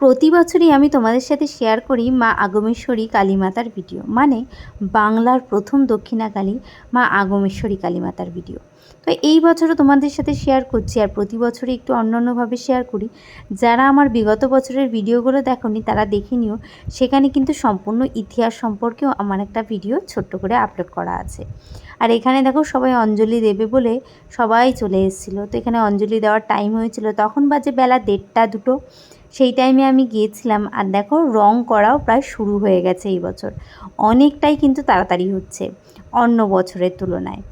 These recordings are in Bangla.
প্রতি বছরই আমি তোমাদের সাথে শেয়ার করি মা আগমেশ্বরী কালীমাতার ভিডিও মানে বাংলার প্রথম দক্ষিণাকালী মা আগমেশ্বরী কালীমাতার ভিডিও তো এই বছরও তোমাদের সাথে শেয়ার করছি আর প্রতি বছরই একটু অন্য অন্যভাবে শেয়ার করি। যারা আমার বিগত বছরের ভিডিওগুলো দেখোনি, তারা দেখে নিও, সেখানে কিন্তু সম্পূর্ণ ইতিহাস সম্পর্কেও আমার একটা ভিডিও ছোট্ট করে আপলোড করা আছে। আর এখানে দেখো সবাই অঞ্জলি দেবে বলে সবাই চলে এসেছিল। তো এখানে অঞ্জলি দেওয়ার টাইম হয়েছিল। তখন বাজে বেলা দেড়টা দুটো। সেই টাইমে আমি গিয়েছিলাম আর দেখো রং করাও প্রায় শুরু হয়ে গেছে এই বছর। অনেকটাই কিন্তু তাড়াতাড়ি হচ্ছে অন্য বছরের তুলনায়।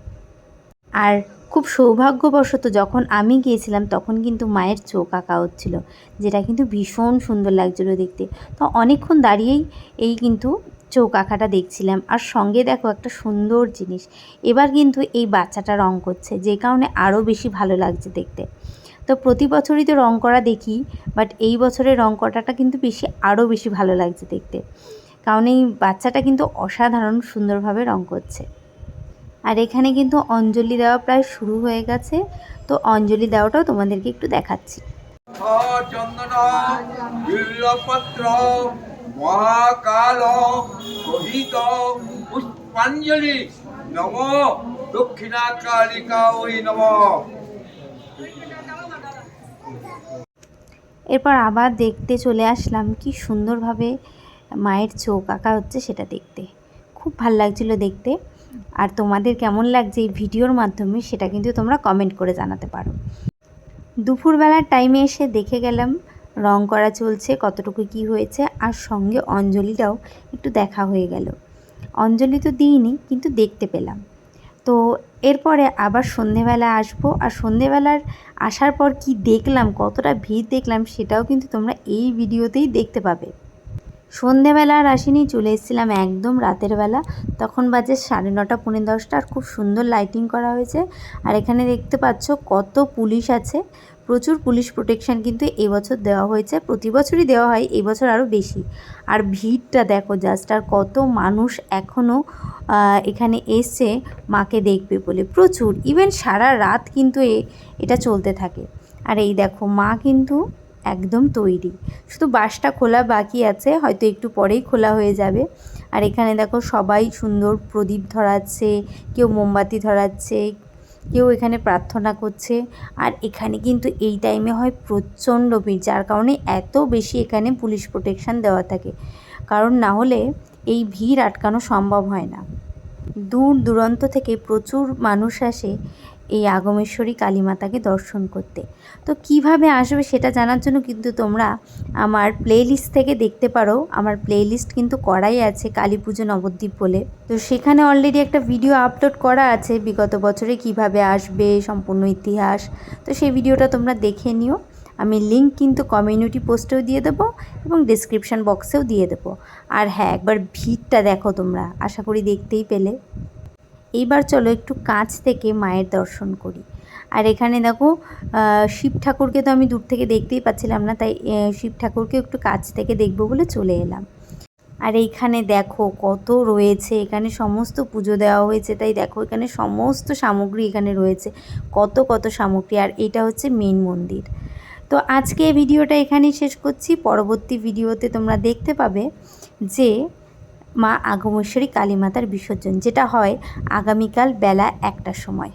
আর খুব সৌভাগ্যবশত যখন আমি গিয়েছিলাম তখন কিন্তু মায়ের চোখ আঁকা হচ্ছিল, যেটা কিন্তু ভীষণ সুন্দর লাগছিল দেখতে। তো অনেকক্ষণ দাঁড়িয়েই এই কিন্তু চোখ আঁকাটা দেখছিলাম আর সঙ্গে দেখো একটা সুন্দর জিনিস, এবার কিন্তু এই বাচ্চাটা রং করছে, যে কারণে আরও বেশি ভালো লাগছে দেখতে। তো প্রতি বছরই তো রং করা দেখি বাট এই বছরের রং করাটা কিন্তু বেশি আরও বেশি ভালো লাগছে দেখতে। কারণ এই বাচ্চাটা কিন্তু অসাধারণ সুন্দরভাবে রং করছে। আর এখানে কিন্তু অঞ্জলি দেওয়া প্রায় শুরু হয়ে গেছে, তো অঞ্জলি দেওয়াটাও তোমাদেরকে একটু দেখাচ্ছি। পুষ্পাঞ্জলি, নম দক্ষিণা কালিকা ওই নম। এরপর আবার দেখতে চলে আসলাম কি সুন্দরভাবে মায়ের চোখ আঁকা হচ্ছে সেটা দেখতে। খুব ভালো লাগছিল দেখতে। আর তোমাদের কেমন লাগছে এই ভিডিওর মাধ্যমে সেটা কিন্তু তোমরা কমেন্ট করে জানাতে পারো। দুপুরবেলার টাইমে এসে দেখে গেলাম রং করা চলছে, কতটুকু কি হয়েছে, আর সঙ্গে অঞ্জলিটাও একটু দেখা হয়ে গেল। অঞ্জলি তো দিইনি, কিন্তু দেখতে পেলাম। তো এরপরে আবার সন্ধেবেলা আসব। আর সন্ধেবেলার আসার পর কি দেখলাম, কতটা ভিড় দেখলাম, সেটাও কিন্তু তোমরা এই ভিডিওতেই দেখতে পাবে। সন্ধেবেলা আর আসিনি, চলে এসেছিলাম একদম রাতের বেলা। তখন বাজে সাড়ে নটা, পৌনে দশটা, আর খুব সুন্দর লাইটিং করা হয়েছে। আর এখানে দেখতে পাচ্ছ কত পুলিশ আছে। প্রচুর পুলিশ প্রোটেকশন কিন্তু এবছর দেওয়া হয়েছে। প্রতি বছরই দেওয়া হয়, এবছর আরও বেশি। আর ভিড়টা দেখো জাস্ট আর কত মানুষ এখনও এখানে এসছে মাকে দেখবে বলে। প্রচুর ইভেন সারা রাত কিন্তু এটা চলতে থাকে। আর এই দেখো মা কিন্তু একদম তৈরি। শুধু বাসটা খোলা বাকি আছে, হয়তো একটু পরেই খোলা হয়ে যাবে। আর এখানে দেখো সবাই সুন্দর প্রদীপ ধরাচ্ছে, কেউ মোমবাতি ধরাচ্ছে, কেউ এখানে প্রার্থনা করছে। আর এখানে কিন্তু এই টাইমে হয় প্রচণ্ড ভিড়, যার কারণে এত বেশি এখানে পুলিশ প্রোটেকশান দেওয়া থাকে। কারণ না হলে এই ভিড় আটকানো সম্ভব হয় না। দূর দূরান্ত থেকে প্রচুর মানুষ আসে এই আগমেশ্বরী কালীমাতাকে দর্শন করতে। তো কীভাবে আসবে সেটা জানার জন্য কিন্তু তোমরা আমার প্লেলিস্ট থেকে দেখতে পারো। আমার প্লেলিস্ট কিন্তু করাই আছে কালী পুজো নবদ্বীপ বলে। তো সেখানে অলরেডি একটা ভিডিও আপলোড করা আছে বিগত বছরে কীভাবে আসবে, সম্পূর্ণ ইতিহাস। তো সেই ভিডিওটা তোমরা দেখে নিও। আমি লিঙ্ক কিন্তু কমিউনিটি পোস্টেও দিয়ে দেবো এবং ডিসক্রিপশান বক্সেও দিয়ে দেবো। আর হ্যাঁ একবার ভিড়টা দেখো তোমরা। আশা করি দেখতেই পেলে। এইবার চলো একটু কাছ থেকে মায়ের দর্শন করি। আর এখানে দেখো শিব ঠাকুরকে তো আমি দূর থেকে দেখতেই পাচ্ছিলাম না, তাই শিব ঠাকুরকে একটু কাছ থেকে দেখব বলে চলে এলাম। আর এইখানে দেখো কত রয়েছে, এখানে সমস্ত পুজো দেওয়া হয়েছে, তাই দেখো এখানে সমস্ত সামগ্রী এখানে রয়েছে, কত কত সামগ্রী, আর এটা হচ্ছে মেন মন্দির। তো আজকে ভিডিওটা এখানেই শেষ করছি, পরবর্তী ভিডিওতে তোমরা দেখতে পাবে যে মা আগমেশ্বরী কালীমাতার বিসর্জন যেটা হয় আগামীকাল বেলা একটার সময়।